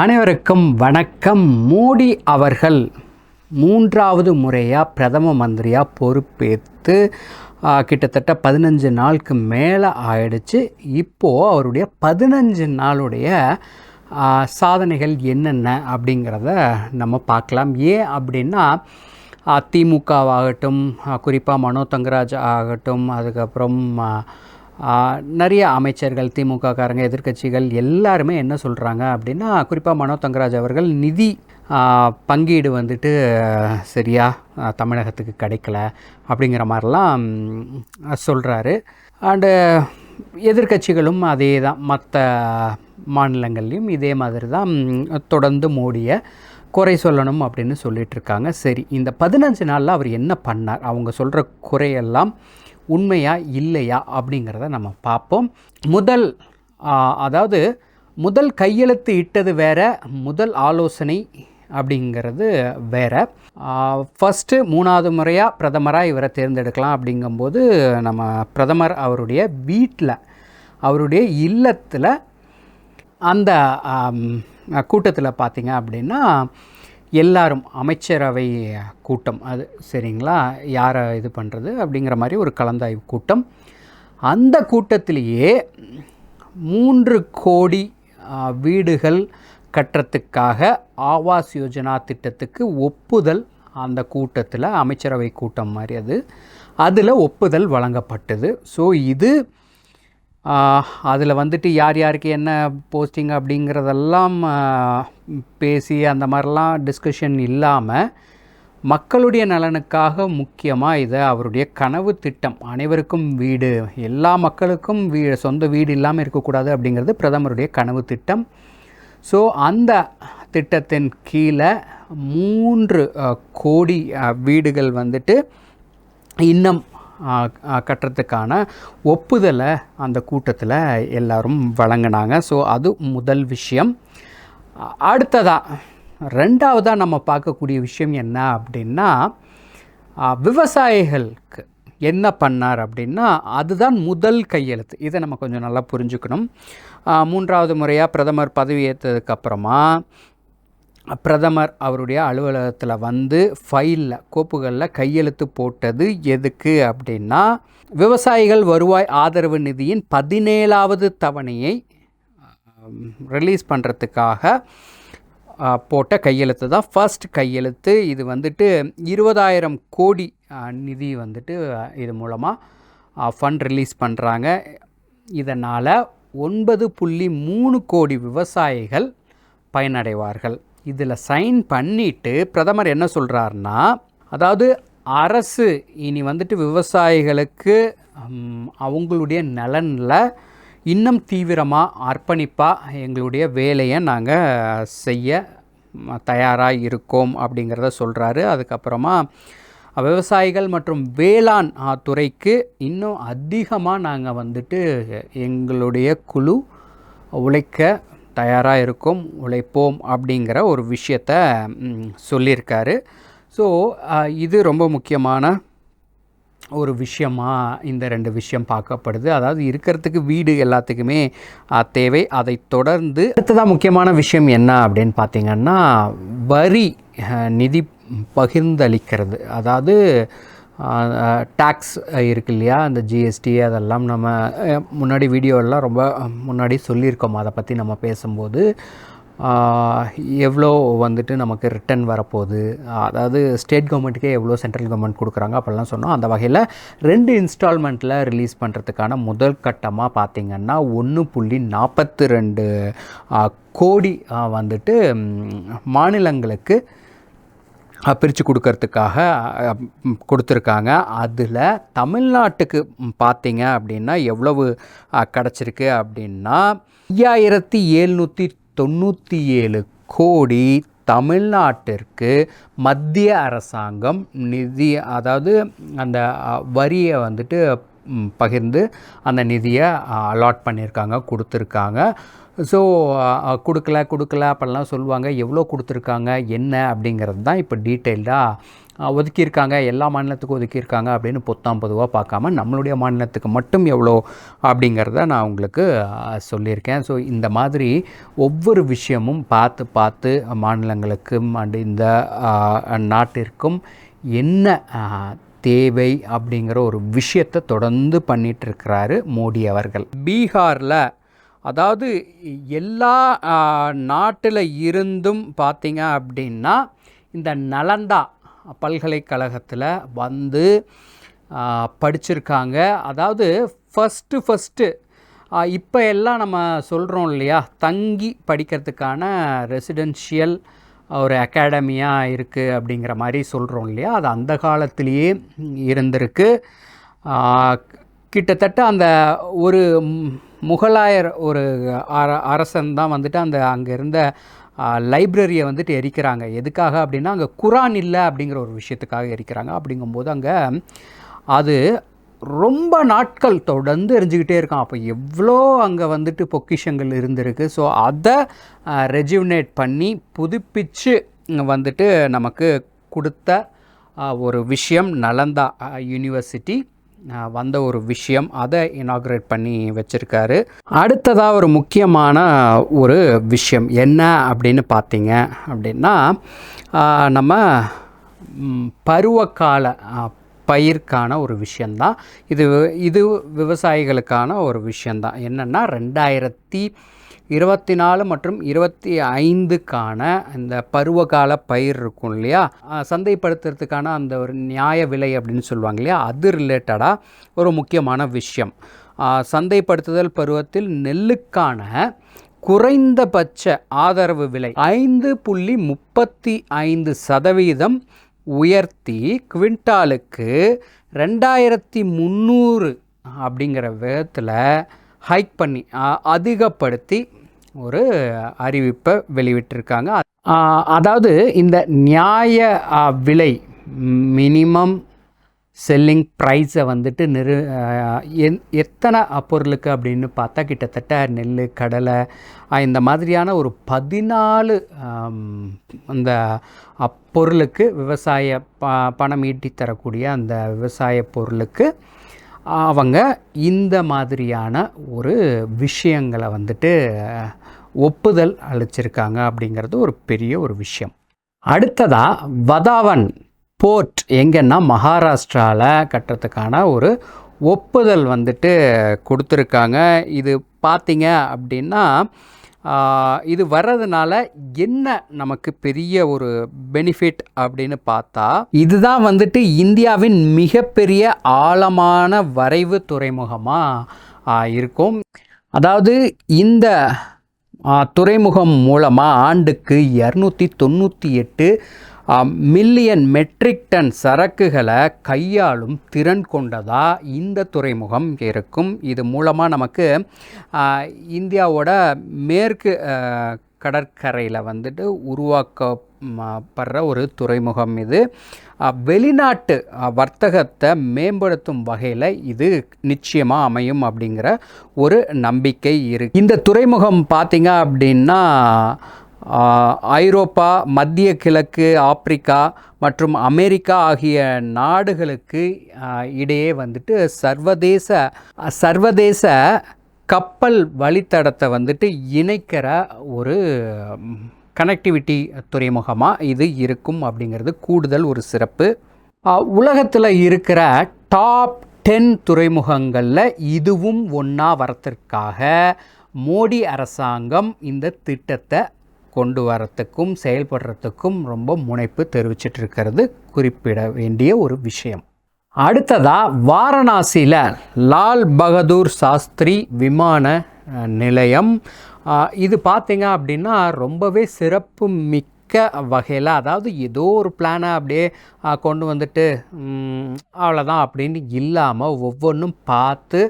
அனைவருக்கும் வணக்கம். மோடி அவர்கள் மூன்றாவது முறையாக பிரதம மந்திரியாக பொறுப்பேற்று கிட்டத்தட்ட பதினஞ்சு நாளுக்கு மேலே ஆயிடுச்சு. இப்போது அவருடைய பதினஞ்சு நாளுடைய சாதனைகள் என்னென்ன அப்படிங்கிறத நம்ம பார்க்கலாம். ஏன் அப்படின்னா திமுகவாகட்டும் குறிப்பாக மனோ தங்கராஜ் ஆகட்டும் அதுக்கப்புறம் நிறைய அமைச்சர்கள் திமுக காரங்க எதிர்க்கட்சிகள் எல்லாருமே என்ன சொல்கிறாங்க அப்படின்னா குறிப்பாக மனோ தங்கராஜ் அவர்கள் நிதி பங்கீடு வந்துட்டு சரியா தமிழகத்துக்கு கிடைக்கல அப்படிங்கிற மாதிரிலாம் சொல்கிறாரு அண்டு எதிர்க்கட்சிகளும் அதே தான் மற்ற மாநிலங்கள்லையும் இதே மாதிரி தான் தொடர்ந்து மோடியை குறை சொல்லணும் அப்படின்னு சொல்லிட்டு இருக்காங்க. சரி இந்த பதினஞ்சு நாளில் அவர் என்ன பண்ணார்? அவங்க சொல்கிற குறையெல்லாம் உண்மையா இல்லையா அப்படிங்கிறத நம்ம பார்ப்போம். முதல் அதாவது முதல் கையெழுத்து இட்டது வேற முதல் ஆலோசனை அப்படிங்கிறது வேற. ஃபஸ்ட்டு மூணாவது முறையாக பிரதமராக இவரை தேர்ந்தெடுக்கலாம் அப்படிங்கும்போது நம்ம பிரதமர் அவருடைய வீட்டில் அவருடைய இல்லத்தில் அந்த கூட்டத்தில் பார்த்திங்க அப்படின்னா எல்லாரும் அமைச்சரவை கூட்டம் அது சரிங்களா? யாரை இது பண்ணுறது அப்படிங்கிற மாதிரி ஒரு கலந்தாய்வு கூட்டம். அந்த கூட்டத்திலேயே மூன்று கோடி வீடுகள் கட்டுறதுக்காக ஆவாஸ் யோஜனா திட்டத்துக்கு ஒப்புதல் அந்த கூட்டத்தில் அமைச்சரவை கூட்டம் மாதிரி அது. அதில் ஒப்புதல் வழங்கப்பட்டது. ஸோ இது அதில் வந்துட்டு யார் யாருக்கு என்ன போஸ்டிங் அப்படிங்கிறதெல்லாம் பேசி அந்த மாதிரிலாம் டிஸ்கஷன் இல்லாமல் மக்களுடைய நலனுக்காக முக்கியமாக இதை அவருடைய கனவு திட்டம். அனைவருக்கும் வீடு எல்லா மக்களுக்கும் வீ சொந்த வீடு இல்லாமல் இருக்கக்கூடாது அப்படிங்கிறது பிரதமருடைய கனவு திட்டம். ஸோ அந்த திட்டத்தின் கீழே மூன்று கோடி வீடுகள் வந்துட்டு இன்னும் கட்டுறதுக்கான ஒப்புதலை அந்த கூட்டத்தில் எல்லோரும் வழங்கினாங்க. ஸோ அது முதல் விஷயம். அடுத்ததாக ரெண்டாவதாக நம்ம பார்க்கக்கூடிய விஷயம் என்ன அப்படின்னா விவசாயிகளுக்கு என்ன பண்ணார் அப்படின்னா அதுதான் முதல் கையெழுத்து. இதை நம்ம கொஞ்சம் நல்லா புரிஞ்சுக்கணும். மூன்றாவது முறையாக பிரதமர் பதவியேற்றதுக்கப்புறமா பிரதமர் அவருடைய அலுவலகத்தில் வந்து ஃபைலில் கோப்புகளில் கையெழுத்து போட்டது எதுக்கு அப்படின்னா விவசாயிகள் வருவாய் ஆதரவு நிதியின் பதினேழாவது தவணையை ரிலீஸ் பண்ணுறதுக்காக போட்ட கையெழுத்து தான். ஃபர்ஸ்ட் கையெழுத்து இது வந்துட்டு இருபதாயிரம் கோடி நிதி வந்துட்டு இது மூலமாக ஃபண்ட் ரிலீஸ் பண்ணுறாங்க இதனால் ஒன்பது புள்ளி மூணு கோடி விவசாயிகள் பயனடைவார்கள். இதில் சைன் பண்ணிட்டு பிரதமர் என்ன சொல்கிறாருன்னா அதாவது அரசு இனி வந்துட்டு விவசாயிகளுக்கு அவங்களுடைய நலனில் இன்னும் தீவிரமாக அர்ப்பணிப்பாக எங்களுடைய வேலையை நாங்கள் செய்ய தயாராக இருக்கோம் அப்படிங்கிறத சொல்கிறாரு அதுக்கப்புறமா விவசாயிகள் மற்றும் வேளாண் துறைக்கு இன்னும் அதிகமாக நாங்கள் வந்துட்டு எங்களுடைய குழு உழைக்க தயாராக இருக்கும் உழைப்போம் அப்படிங்கிற ஒரு விஷயத்த சொல்லியிருக்காரு. ஸோ இது ரொம்ப முக்கியமான ஒரு விஷயமா இந்த ரெண்டு விஷயம் பார்க்கப்படுது. அதாவது இருக்கிறதுக்கு வீடு எல்லாத்துக்குமே தேவை. அதை தொடர்ந்து அடுத்ததாக முக்கியமான விஷயம் என்ன அப்படின்னு பார்த்தீங்கன்னா வரி நிதி பகிர்ந்தளிக்கிறது. அதாவது டேக்ஸ் இருக்கு இல்லையா? அந்த ஜிஎஸ்டி அதெல்லாம் நம்ம முன்னாடி வீடியோலாம் ரொம்ப முன்னாடி சொல்லியிருக்கோம். அதை பற்றி நம்ம பேசும்போது எவ்வளோ வந்துட்டு நமக்கு ரிட்டர்ன் வரப்போகுது? அதாவது ஸ்டேட் கவர்மெண்ட்டுக்கே எவ்வளோ சென்ட்ரல் கவர்மெண்ட் கொடுக்குறாங்க அப்படிலாம் சொன்னோம். அந்த வகையில் ரெண்டு இன்ஸ்டால்மெண்ட்டில் ரிலீஸ் பண்ணுறதுக்கான முதல் கட்டமாக பார்த்திங்கன்னா ஒன்று புள்ளி நாற்பத்தி ரெண்டு கோடி வந்துட்டு மாநிலங்களுக்கு பிரித்து கொடுக்கறதுக்காக கொடுத்துருக்காங்க. அதில் தமிழ்நாட்டுக்கு பார்த்தீங்க அப்படின்னா எவ்வளவு கிடச்சிருக்கு அப்படின்னா ஐயாயிரத்தி எழுநூற்றி தொண்ணூற்றி ஏழு கோடி தமிழ்நாட்டிற்கு மத்திய அரசாங்கம் நிதி அதாவது அந்த வரியை வந்துட்டு பகிர்ந்து அந்த நிதியை அலாட் பண்ணியிருக்காங்க கொடுத்துருக்காங்க. ஸோ கொடுக்கல கொடுக்கல அப்படிலாம் சொல்லுவாங்க. எவ்வளோ கொடுத்துருக்காங்க என்ன அப்படிங்கிறது தான் இப்போ டீட்டெயில்டாக ஒதுக்கியிருக்காங்க. எல்லா மாநிலத்துக்கும் ஒதுக்கியிருக்காங்க அப்படின்னு பொத்தாம் பொதுவாக பார்க்காம நம்மளுடைய மாநிலத்துக்கு மட்டும் எவ்வளோ அப்படிங்கிறத நான் உங்களுக்கு சொல்லியிருக்கேன். ஸோ இந்த மாதிரி ஒவ்வொரு விஷயமும் பார்த்து பார்த்து மாநிலங்களுக்கும் அண்ட் இந்த நாட்டிற்கும் என்ன தேவை அப்படிங்கிற ஒரு விஷயத்தை தொடர்ந்து பண்ணிட்டு இருக்கிறாரு மோடி அவர்கள். பீகாரில் அதாவது எல்லா நாட்டில் இருந்தும் பார்த்தீங்க அப்படின்னா இந்த நலந்தா பல்கலைக்கழகத்தில் வந்து படிச்சிருக்காங்க. அதாவது ஃபஸ்ட்டு ஃபஸ்ட்டு இப்போ எல்லாம் நம்ம சொல்கிறோம் இல்லையா? தங்கி படிக்கிறதுக்கான ரெசிடென்ஷியல் ஒரு அகாடமியாக இருக்குது அப்படிங்கிற மாதிரி சொல்கிறோம் இல்லையா? அது அந்த காலத்திலேயே இருந்திருக்கு. கிட்டத்தட்ட அந்த ஒரு முகலாயர் ஒரு அர அரசன் தான் வந்துட்டு அந்த அங்கே இருந்த லைப்ரரியை வந்துட்டு எரிக்கிறாங்க. எதுக்காக அப்படின்னா அங்கே குரான் இல்லை அப்படிங்கிற ஒரு விஷயத்துக்காக எரிக்கிறாங்க. அப்படிங்கும்போது அங்கே அது ரொம்ப நாட்கள் தொடர்ந்து எரிஞ்சுக்கிட்டே இருக்கான். அப்போ எவ்வளோ அங்கே வந்துட்டு பொக்கிஷங்கள் இருந்திருக்கு. ஸோ அதை ரெஜிவனேட் பண்ணி புதுப்பிச்சு வந்துட்டு நமக்கு கொடுத்த ஒரு விஷயம் நலந்தா யூனிவர்சிட்டி வந்த ஒரு விஷயம். அதை இனாக்ரேட் பண்ணி வச்சுருக்காரு. அடுத்ததாக ஒரு முக்கியமான ஒரு விஷயம். என்ன அப்படின்னு பார்த்தீங்க அப்படின்னா நம்ம பருவகால பயிர்க்கான ஒரு விஷயந்தான். இது இது விவசாயிகளுக்கான ஒரு விஷயந்தான். என்னென்னா ரெண்டாயிரத்தி இருபத்தி நாலு மற்றும் இருபத்தி ஐந்துக்கான இந்த பருவகால பயிர் இருக்கும் இல்லையா? சந்தைப்படுத்துறதுக்கான அந்த ஒரு நியாய விலை அப்படின்னு சொல்லுவாங்க இல்லையா? அது ரிலேட்டடாக ஒரு முக்கியமான விஷயம். சந்தைப்படுத்துதல் பருவத்தில் நெல்லுக்கான குறைந்தபட்ச ஆதரவு விலை ஐந்து புள்ளி முப்பத்தி ஐந்து சதவீதம் உயர்த்தி குவிண்டாலுக்கு ரெண்டாயிரத்தி முந்நூறு அப்படிங்கிற விதத்தில் ஹைக் பண்ணி அதிகப்படுத்தி ஒரு அறிவிப்பை வெளியிட்டிருக்காங்க. அதாவது இந்த நியாய விலை மினிமம் செல்லிங் ப்ரைஸை வந்துட்டு நிறு என் எத்தனை பொருளுக்கு அப்படின்னு பார்த்தா கிட்டத்தட்ட நெல் கடலை இந்த மாதிரியான ஒரு பதினாலு அந்த அப்பொருளுக்கு விவசாய ப பணம் ஈட்டி தரக்கூடிய அந்த விவசாய பொருளுக்கு அவங்க இந்த மாதிரியான ஒரு விஷயங்களை வந்துட்டு ஒப்புதல் அளிச்சிருக்காங்க அப்படிங்கிறது ஒரு பெரிய ஒரு விஷயம். அடுத்ததாக வதாவன். போர்ட் எங்கன்னா மகாராஷ்டிராவில் கட்டுறதுக்கான ஒரு ஒப்புதல் வந்துட்டு கொடுத்துருக்காங்க. இது பார்த்தீங்க அப்படின்னா இது வர்றதுனால என்ன நமக்கு பெரிய ஒரு பெனிஃபிட் அப்படின்னு பார்த்தா இதுதான் வந்துட்டு இந்தியாவின் மிகப்பெரிய ஆழமான வரைவு துறைமுகமாக இருக்கும். அதாவது இந்த துறைமுகம் மூலமாக ஆண்டுக்கு இரநூத்தி தொண்ணூற்றி எட்டு மில்லியன் மெட்ரிக் டன் சரக்குகளை கையாளும் திறன் கொண்டதாக இந்த துறைமுகம் இருக்கும். இது மூலமாக நமக்கு இந்தியாவோட மேற்கு கடற்கரையில் வந்துட்டு உருவாக்கப்படுற ஒரு துறைமுகம் இது. வெளிநாட்டு வர்த்தகத்தை மேம்படுத்தும் வகையில் இது நிச்சயமாக அமையும் அப்படிங்கிற ஒரு நம்பிக்கை இருக்கு. இந்த துறைமுகம் பார்த்திங்க அப்படின்னா ஐரோப்பா மத்திய கிழக்கு ஆப்பிரிக்கா மற்றும் அமெரிக்கா ஆகிய நாடுகளுக்கு இடையே வந்துட்டு சர்வதேச சர்வதேச கப்பல் வழித்தடத்தை வந்துட்டு இணைக்கிற ஒரு கனெக்டிவிட்டி துறைமுகமாக இது இருக்கும் அப்படிங்கிறது கூடுதல் ஒரு சிறப்பு. உலகத்தில் இருக்கிற டாப் டென் துறைமுகங்களில் இதுவும் ஒன்றா வரத்திற்காக மோடி அரசாங்கம் இந்த திட்டத்தை கொண்டு வரத்துக்கும் செயல்படுறதுக்கும் ரொம்ப முனைப்பு தெரிவிச்சிட்டு இருக்கிறது குறிப்பிட வேண்டிய ஒரு விஷயம். அடுத்ததா வாரணாசியில் லால் பகதூர் சாஸ்திரி விமான நிலையம். இது பார்த்தீங்க அப்படின்னா ரொம்பவே சிறப்பு மிக்க வகையில் அதாவது ஏதோ ஒரு பிளானை அப்படியே கொண்டு வந்துட்டு அவ்வளோதான் அப்படின்னு இல்லாமல் ஒவ்வொன்றும் பார்த்து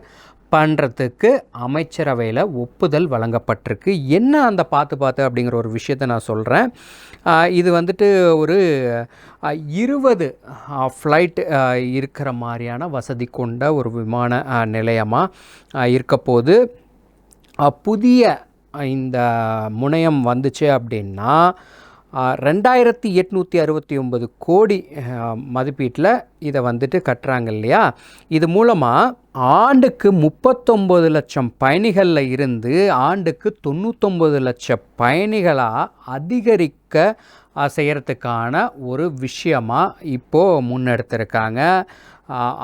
பண்ணுறதுக்கு அமைச்சரவையில் ஒப்புதல் வழங்கப்பட்டிருக்கு. என்ன அந்த பார்த்து பார்த்து அப்படிங்கிற ஒரு விஷயத்தை நான் சொல்கிறேன் இது வந்துட்டு ஒரு இருபது ஃப்ளைட் இருக்கிற மாதிரியான வசதி கொண்ட ஒரு விமான நிலையமாக இருக்கப்போது புதிய இந்த முனையம் வந்துச்சு அப்படின்னா ரெண்டாயிரத்தி எட்நூற்றி அறுபத்தி ஒன்பது கோடி மதிப்பீட்டில் இதை வந்துட்டு கட்டுறாங்க இல்லையா? இது மூலமாக ஆண்டுக்கு முப்பத்தொம்பது லட்சம் பயணிகளில் இருந்து ஆண்டுக்கு தொண்ணூத்தொம்பது லட்சம் பயணிகளாக அதிகரிக்க செய்கிறதுக்கான ஒரு விஷயமாக இப்போது முன்னெடுத்திருக்காங்க.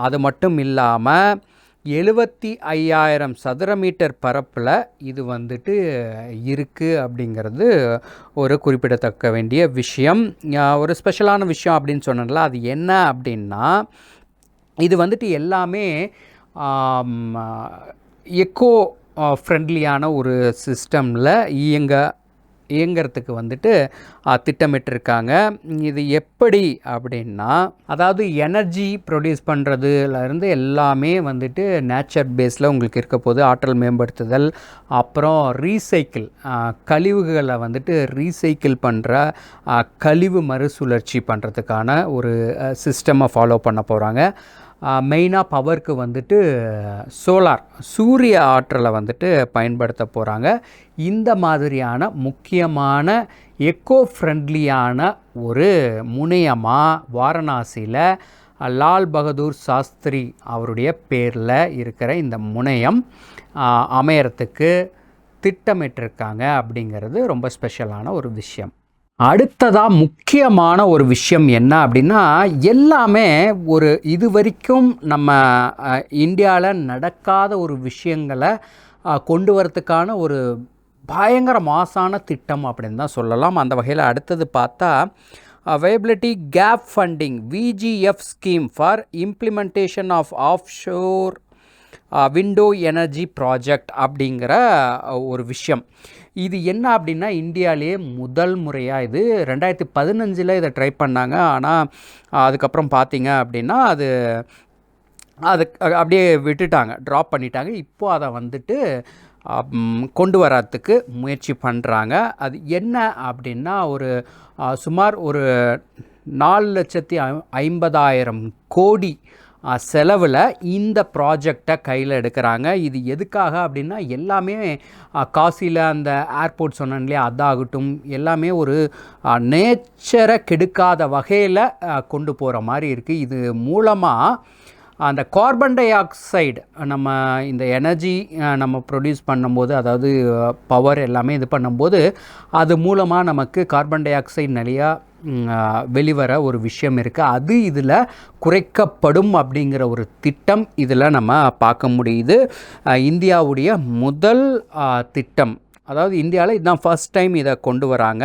அது மட்டும் இல்லாமல் எழுபத்தி ஐயாயிரம் சதுர மீட்டர் பரப்பில் இது வந்துட்டு இருக்குது அப்படிங்கிறது ஒரு குறிப்பிடத்தக்க வேண்டிய விஷயம். ஒரு ஸ்பெஷலான விஷயம் அப்படின்னு சொன்னேன்ல அது என்ன அப்படின்னா இது வந்துட்டு எல்லாமே எக்கோ ஃப்ரெண்ட்லியான ஒரு சிஸ்டமில் இயங்க இயங்கிறதுக்கு வந்துட்டு திட்டமிட்டிருக்காங்க. இது எப்படி அப்படின்னா அதாவது எனர்ஜி ப்ரொடியூஸ் பண்ணுறதுலேருந்து எல்லாமே வந்துட்டு நேச்சர் பேஸில் உங்களுக்கு இருக்க போது ஆற்றல் மேம்படுத்துதல் அப்புறம் ரீசைக்கிள் கழிவுகளை வந்துட்டு ரீசைக்கிள் பண்ணுற கழிவு மறுசுழற்சி பண்ணுறதுக்கான ஒரு சிஸ்டமை ஃபாலோ பண்ண போகிறாங்க மெயினாக பவருக்கு வந்துட்டு சோலார் சூரிய ஆற்றலை வந்துட்டு பயன்படுத்த போகிறாங்க இந்த மாதிரியான முக்கியமான எக்கோ ஃப்ரெண்ட்லியான ஒரு முனையமாக வாரணாசியில் லால் பகதூர் சாஸ்திரி அவருடைய பேரில் இருக்கிற இந்த முனையம் அமையறத்துக்கு திட்டமிட்டிருக்காங்க அப்படிங்கிறது ரொம்ப ஸ்பெஷலான ஒரு விஷயம். அடுத்ததாக முக்கியமான ஒரு விஷயம் என்ன அப்படின்னா எல்லாமே ஒரு இது வரைக்கும் நம்ம இந்தியாவில் நடக்காத ஒரு விஷயங்களை கொண்டு வரத்துக்கான ஒரு பயங்கர மாசான திட்டம் அப்படின்னு தான் சொல்லலாம். அந்த வகையில் அடுத்தது பார்த்தா viability gap funding VGF scheme for implementation of offshore wind energy project அப்படிங்கிற ஒரு விஷயம். இது என்ன அப்படின்னா இந்தியாவிலேயே முதல் முறையாக இது. ரெண்டாயிரத்தி பதினஞ்சில் இதை ட்ரை பண்ணாங்க. ஆனால் அதுக்கப்புறம் பார்த்தீங்க அப்படின்னா அது அது அப்படியே விட்டுட்டாங்க. ட்ராப் பண்ணிட்டாங்க. இப்போ அதை வந்துட்டு கொண்டு வரத்துக்கு முயற்சி பண்ணுறாங்க அது என்ன அப்படின்னா ஒரு சுமார் ஒரு நாலு லட்சத்தி ஐம்பதாயிரம் கோடி செலவில் இந்த ப்ராஜெக்டை கையில் எடுக்கிறாங்க. இது எதுக்காக அப்படின்னா எல்லாமே காசியில் அந்த ஏர்போர்ட் சொன்னேன் இல்லையா அதாகட்டும் எல்லாமே ஒரு நேச்சரை கெடுக்காத வகையில் கொண்டு போகிற மாதிரி இருக்குது இது மூலமாக அந்த கார்பன் டை ஆக்சைடு நம்ம இந்த எனர்ஜி நம்ம ப்ரொடியூஸ் பண்ணும்போது அதாவது பவர் எல்லாமே இது பண்ணும்போது அது மூலமாக நமக்கு கார்பன் டை ஆக்சைடு நிறையா வெளிவர ஒரு விஷயம் இருக்குது அது இதில் குறைக்கப்படும் அப்படிங்கிற ஒரு திட்டம் இதில் நம்ம பார்க்க முடியுது. இந்தியாவுடைய முதல் திட்டம். அதாவது இந்தியாவில் இதுதான் ஃபர்ஸ்ட் டைம் இதை கொண்டு வராங்க.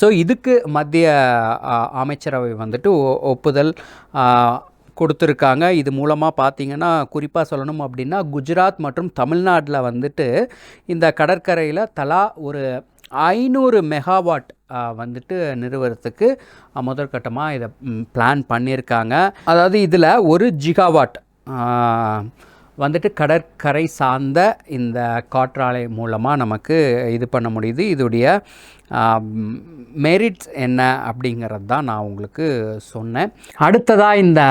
ஸோ இதுக்கு மத்திய அமைச்சரவை வந்துட்டு ஒ- ஒப்புதல் கொடுத்துருக்காங்க. இது மூலமாக பார்த்தீங்கன்னா குறிப்பாக சொல்லணும் அப்படின்னா குஜராத் மற்றும் தமிழ்நாட்டில் வந்துட்டு இந்த கடற்கரையில் தலா ஒரு ஐநூறு மெகாவாட் வந்துட்டு நிறுவனத்துக்கு முதற்கட்டமாக இதை பிளான் பண்ணியிருக்காங்க அதாவது இதில் ஒரு ஜிகாவாட் வந்துட்டு கடற்கரை சார்ந்த இந்த காற்றாலை மூலமாக நமக்கு இது பண்ண முடியுது. இதோடைய மெரிட்ஸ் என்ன அப்படிங்கிறது தான் நான் உங்களுக்கு சொன்னேன். அடுத்ததாக இந்த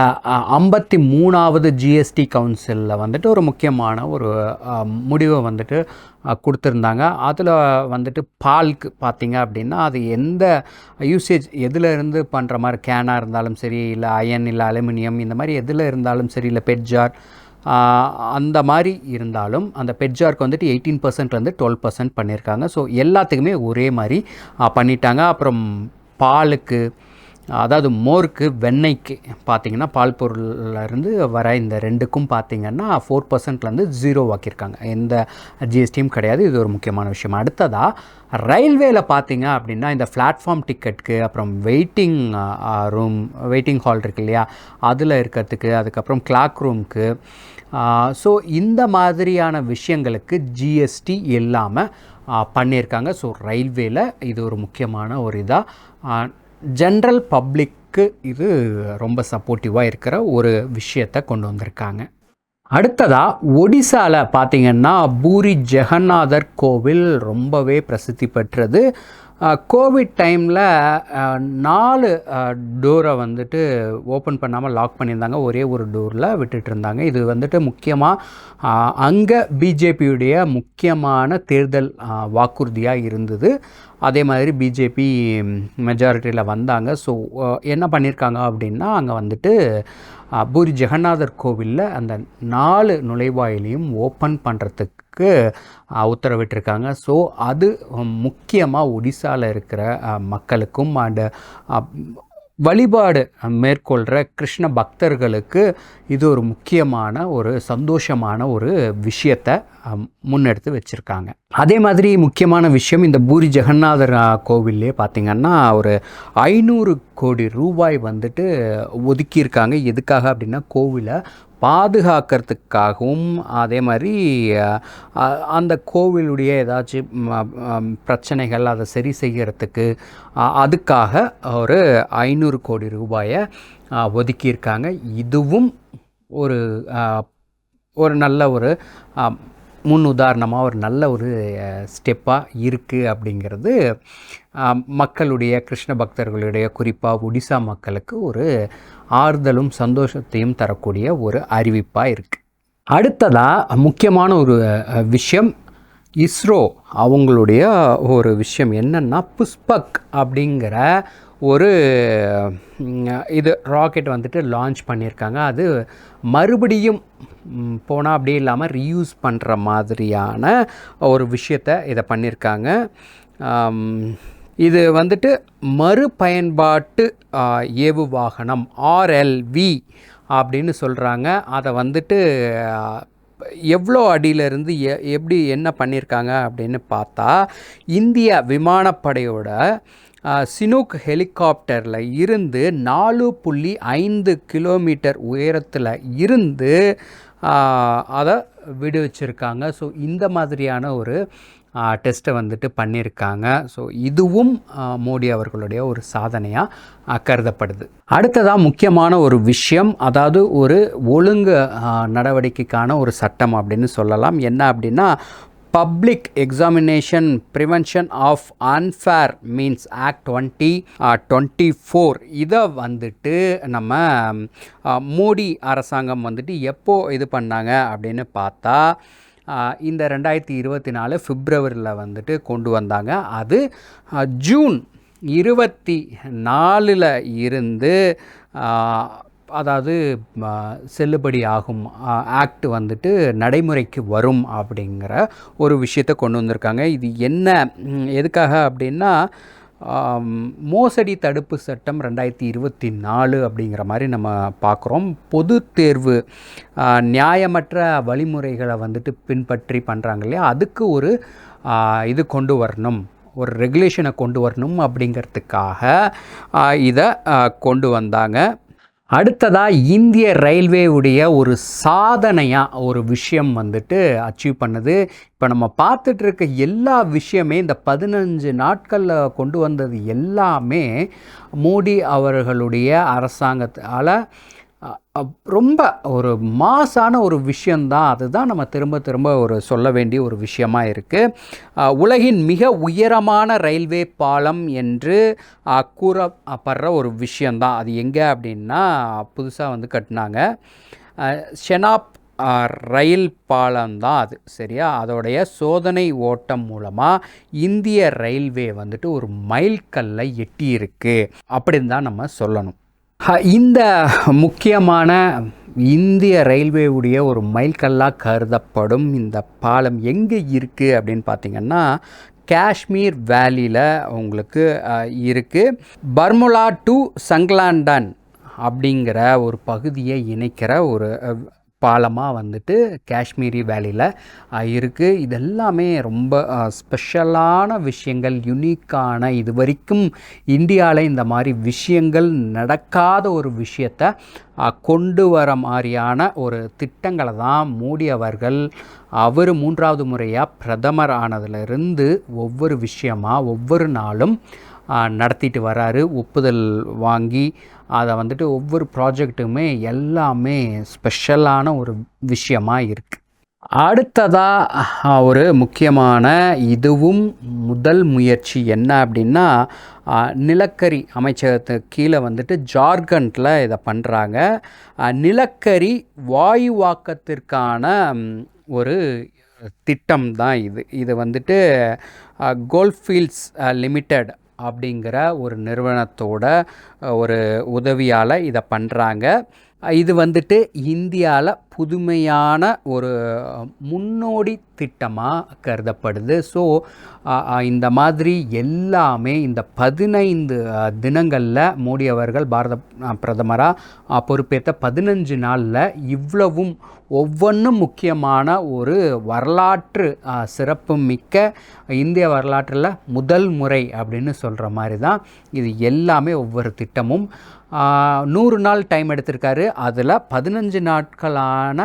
ஐம்பத்தி மூணாவது ஜிஎஸ்டி கவுன்சிலில் வந்துட்டு ஒரு முக்கியமான ஒரு முடிவை வந்துட்டு கொடுத்துருந்தாங்க. அதில் வந்துட்டு பால்க்கு பார்த்திங்க அப்படின்னா அது எந்த யூசேஜ் எதில் இருந்து பண்ணுற மாதிரி கேனாக இருந்தாலும் சரி இல்லை அயன் இல்லை அலுமினியம் இந்த மாதிரி எதில் இருந்தாலும் சரி இல்லை பெட்ஜார் அந்த மாதிரி இருந்தாலும் அந்த பெட்ஜார்க்கு வந்துட்டு எயிட்டீன் பர்சன்ட்லேருந்து டுவெல் பர்சன்ட் பண்ணியிருக்காங்க. ஸோ எல்லாத்துக்குமே ஒரே மாதிரி பண்ணிட்டாங்க. அப்புறம் பாலுக்கு அதாவது மோருக்கு வெண்ணெய்க்கு பார்த்தீங்கன்னா பால் பொருள்லேருந்து வர இந்த ரெண்டுக்கும் பார்த்திங்கன்னா ஃபோர் பர்சன்ட்லேருந்து ஜீரோ ஆக்கியிருக்காங்க. எந்த ஜிஎஸ்டியும் கிடையாது. இது ஒரு முக்கியமான விஷயம். அடுத்ததாக ரயில்வேல பார்த்தீங்க அப்படின்னா இந்த பிளாட்ஃபார்ம் டிக்கெட்டுக்கு அப்புறம் வெயிட்டிங் ரூம் வெயிட்டிங் ஹால் இருக்கு இல்லையா? அதில் இருக்கிறதுக்கு அதுக்கப்புறம் கிளாக் ரூம்க்கு ஸோ இந்த மாதிரியான விஷயங்களுக்கு ஜிஎஸ்டி இல்லாமல் பண்ணியிருக்காங்க. ஸோ ரயில்வேல இது ஒரு முக்கியமான ஒரு இதாக ஜென்ரல் பப்ளிக்கு இது ரொம்ப சப்போர்ட்டிவாக இருக்கிற ஒரு விஷயத்தை கொண்டு வந்திருக்காங்க. அடுத்ததாக ஒடிசாவில் பார்த்திங்கன்னா பூரி ஜெகநாதர் கோவில் ரொம்பவே பிரசித்தி பெற்றது. கோவிட் டைமில் நாலு டோரை வந்துட்டு ஓப்பன் பண்ணாமல் லாக் பண்ணியிருந்தாங்க. ஒரே ஒரு டோரில் விட்டுட்டு இருந்தாங்க. இது வந்துட்டு முக்கியமாக அங்கே பிஜேபியுடைய முக்கியமான தேர்தல் வாக்குறுதியாக இருந்தது. அதே மாதிரி பிஜேபி மெஜாரிட்டியில் வந்தாங்க. ஸோ என்ன பண்ணியிருக்காங்க அப்படின்னா அங்கே வந்துட்டு பூரி ஜெகநாதர் கோவிலில் அந்த நாலு நுழைவாயிலையும் ஓப்பன் பண்ணுறதுக்கு உத்தரவிட்டிருக்காங்க. ஸோ அது முக்கியமாக ஒடிசாவில் இருக்கிற மக்களுக்கும் அண்டு வழிபாடு மேற்கொள்கிற கிருஷ்ண பக்தர்களுக்கு இது ஒரு முக்கியமான ஒரு சந்தோஷமான ஒரு விஷயத்தை முன்னெடுத்து வச்சுருக்காங்க. அதே மாதிரி முக்கியமான விஷயம் இந்த பூரி ஜெகநாதர் கோவில்லே பார்த்திங்கன்னா ஒரு ஐநூறு கோடி ரூபாய் வந்துட்டு ஒதுக்கியிருக்காங்க. எதுக்காக அப்படின்னா கோவிலை பாதுகாக்கிறதுக்காகவும் அதே மாதிரி அந்த கோவிலுடைய ஏதாச்சும் பிரச்சனைகள் அதை சரி செய்கிறதுக்கு அதுக்காக ஒரு ஐநூறு கோடி ரூபாயை ஒதுக்கியிருக்காங்க. இதுவும் ஒரு ஒரு நல்ல ஒரு முன் உதாரணமாக ஒரு நல்ல ஒரு ஸ்டெப்பாக இருக்குது அப்படிங்கிறது மக்களுடைய கிருஷ்ண பக்தர்களுடைய குறிப்பாக ஒடிசா மக்களுக்கு ஒரு ஆறுதலும் சந்தோஷத்தையும் தரக்கூடிய ஒரு அறிவிப்பாக இருக்குது அடுத்ததாக முக்கியமான ஒரு விஷயம் இஸ்ரோ அவங்களுடைய ஒரு விஷயம் என்னென்னா புஷ்பக் அப்படிங்கிற ஒரு இது ராக்கெட் வந்துட்டு லான்ச் பண்ணியிருக்காங்க. அது மறுபடியும் போனால் அப்படியே இல்லாமல் ரீயூஸ் பண்ணுற மாதிரியான ஒரு விஷயத்தை இதை பண்ணியிருக்காங்க. இது வந்துட்டு மறுபயன்பாட்டு ஏவு வாகனம் ஆர்எல்வி அப்படின்னு சொல்கிறாங்க அதை வந்துட்டு எவ்வளோ அடியிலேருந்து எ எப்படி என்ன பண்ணியிருக்காங்க அப்படின்னு பார்த்தா இந்திய விமானப்படையோட சினுக் சினூக் ஹெலிகாப்டரில் இருந்து நாலு புள்ளி ஐந்து கிலோமீட்டர் உயரத்தில் இருந்து அதை வீடு வச்சுருக்காங்க. ஸோ இந்த மாதிரியான ஒரு டெஸ்ட்டை வந்துட்டு பண்ணியிருக்காங்க ஸோ இதுவும் மோடி அவர்களுடைய ஒரு சாதனையாக கருதப்படுது. அடுத்ததாக முக்கியமான ஒரு விஷயம் அதாவது ஒரு ஒழுங்கு நடவடிக்கைக்கான ஒரு சட்டம் அப்படின்னு சொல்லலாம். என்ன அப்படின்னா public examination prevention of unfair means act twenty twenty four இதை வந்துட்டு நம்ம uh, மோடி அரசாங்கம் வந்துட்டு எப்போ இது பண்ணாங்க அப்படின்னு பார்த்தா uh, இந்த ரெண்டாயிரத்தி இருபத்தி நாலு பிப்ரவரியில் வந்துட்டு கொண்டு வந்தாங்க. அது uh, ஜூன் இருபத்தி நாலில் இருந்து அதாவது செல்லுபடி ஆகும் ஆக்ட் வந்துட்டு நடைமுறைக்கு வரும் அப்படிங்கிற ஒரு விஷயத்தை கொண்டு வந்திருக்காங்க. இது என்ன எதுக்காக அப்படின்னா மோசடி தடுப்பு சட்டம் ரெண்டாயிரத்தி இருபத்தி நாலு அப்படிங்கிற மாதிரி நம்ம பார்க்குறோம். பொது தேர்வு நியாயமற்ற வழிமுறைகளை வந்துட்டு பின்பற்றி பண்ணுறாங்க இல்லையா? அதுக்கு ஒரு இது கொண்டு வரணும். ஒரு ரெகுலேஷனை கொண்டு வரணும் அப்படிங்கிறதுக்காக இதை கொண்டு வந்தாங்க. அடுத்ததாக இந்திய ரயில்வேவுடைய ஒரு சாதனையாக ஒரு விஷயம் வந்துட்டு அச்சீவ் பண்ணுது. இப்போ நம்ம பார்த்துட்ருக்க எல்லா விஷயமே இந்த பதினஞ்சு நாட்களில் கொண்டு வந்தது எல்லாமே மோடி அவர்களுடைய அரசாங்கத்தால் ரொம்ப ஒரு மாசான ஒரு விஷயந்தான் அதுதான் நம்ம திரும்ப திரும்ப ஒரு சொல்ல வேண்டிய ஒரு விஷயமா இருக்குது உலகின் மிக உயரமான ரயில்வே பாலம் என்று கூறப்படுற ஒரு விஷயந்தான் அது எங்கே அப்படின்னா புதுசாக வந்து கட்டினாங்க. ஷெனாப் ரயில் பாலம் தான் அது சரியா? அதோடைய சோதனை ஓட்டம் மூலமாக இந்திய ரயில்வே வந்துட்டு ஒரு மைல்கல்லை எட்டியிருக்கு. அப்படின்னு தான் நம்ம சொல்லணும். இந்த முக்கியமான இந்திய ரயில்வேவுடைய ஒரு மைல்கல்லாக கருதப்படும் இந்த பாலம் எங்கே இருக்குது அப்படின்னு பார்த்தீங்கன்னா காஷ்மீர் வேலியில் உங்களுக்கு இருக்குது பர்முலா டு சங்லாண்டன் அப்படிங்கிற ஒரு பகுதியை இணைக்கிற ஒரு பாலமாக வந்துட்டு காஷ்மீரி வேலியில் இருக்குது இதெல்லாமே ரொம்ப ஸ்பெஷலான விஷயங்கள் யுனிக்கான இது வரைக்கும் இந்தியாவில் இந்த மாதிரி விஷயங்கள் நடக்காத ஒரு விஷயத்தை கொண்டு வர மாதிரியான ஒரு திட்டங்களை தான் மோடி அவர்கள் அவர் மூன்றாவது முறையாக பிரதமர் ஆனதுலேருந்து ஒவ்வொரு விஷயமாக ஒவ்வொரு நாளும் நடத்திட்டு வராரு. ஒப்புதல் வாங்கி அதை வந்துட்டு ஒவ்வொரு ப்ராஜெக்ட்டுமே எல்லாமே ஸ்பெஷலான ஒரு விஷயமாக இருக்குது அடுத்ததாக ஒரு முக்கியமான இதுவும் முதல் முயற்சி என்ன அப்படின்னா நிலக்கரி அமைச்சகத்துக்கு கீழே வந்துட்டு ஜார்க்கண்டில் இதை பண்ணுறாங்க நிலக்கரி வாயுவாக்கத்திற்கான ஒரு திட்டம் தான் இது. இது வந்துட்டு கோல்ஃபீல்ட்ஸ் லிமிட்டெட் அப்படிங்கிற ஒரு நிறுவனத்தோட ஒரு உதவியால் இதை பண்ணுறாங்க இது வந்துட்டு இந்தியாவில் புதுமையான ஒரு முன்னோடி திட்டமாக கருதப்படுது. ஸோ இந்த மாதிரி எல்லாமே இந்த பதினைந்து தினங்களில் மோடி அவர்கள் பாரத பிரதமராக பொறுப்பேற்ற பதினஞ்சு நாளில் இவ்வளவும் ஒவ்வொன்றும் முக்கியமான ஒரு வரலாற்று சிறப்பு மிக்க இந்திய வரலாற்றில் முதல் முறை அப்படின்னு சொல்கிற மாதிரி தான் இது எல்லாமே ஒவ்வொரு திட்டமும் நூறு நாள் டைம் எடுத்திருக்காரு. அதில் பதினஞ்சு நாட்களான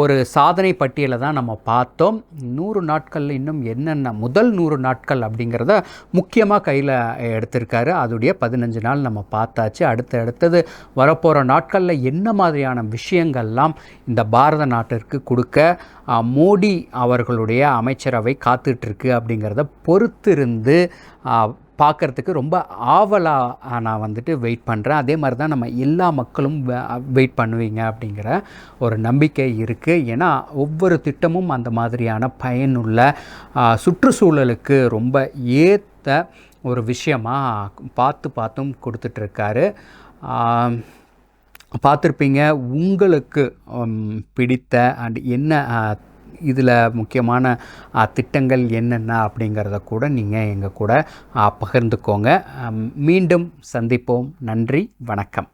ஒரு சாதனை பட்டியலை தான் நம்ம பார்த்தோம். நூறு நாட்களில் இன்னும் என்னென்ன முதல் நூறு நாட்கள் அப்படிங்கிறத முக்கியமாக கையில் எடுத்திருக்காரு. அதோடைய பதினஞ்சு நாள் நம்ம பார்த்தாச்சு. அடுத்து அடுத்தது வரப்போகிற நாட்களில் என்ன மாதிரியான விஷயங்கள்லாம் இந்த பாரத நாட்டிற்கு கொடுக்க மோடி அவர்களுடைய அமைச்சரவை காத்துட்ருக்கு அப்படிங்கிறத பொறுத்திருந்து பார்க்குறதுக்கு ரொம்ப ஆவலாக நான் வந்துட்டு வெயிட் பண்ணுறேன் அதே மாதிரி தான் நம்ம எல்லா மக்களும் வெயிட் பண்ணுவீங்க அப்படிங்கிற ஒரு நம்பிக்கை இருக்குது ஏன்னா ஒவ்வொரு திட்டமும் அந்த மாதிரியான பயனுள்ள சுற்றுச்சூழலுக்கு ரொம்ப ஏற்ற ஒரு விஷயமாக பார்த்து பார்த்தும் கொடுத்துட்ருக்காரு. பார்த்துருப்பீங்க. உங்களுக்கு பிடித்த அண்ட் என்ன இதில் முக்கியமான திட்டங்கள் என்னென்ன அப்படிங்கிறத கூட நீங்கள் எங்கள் கூட பகிர்ந்துக்கோங்க. மீண்டும் சந்திப்போம். நன்றி. வணக்கம்.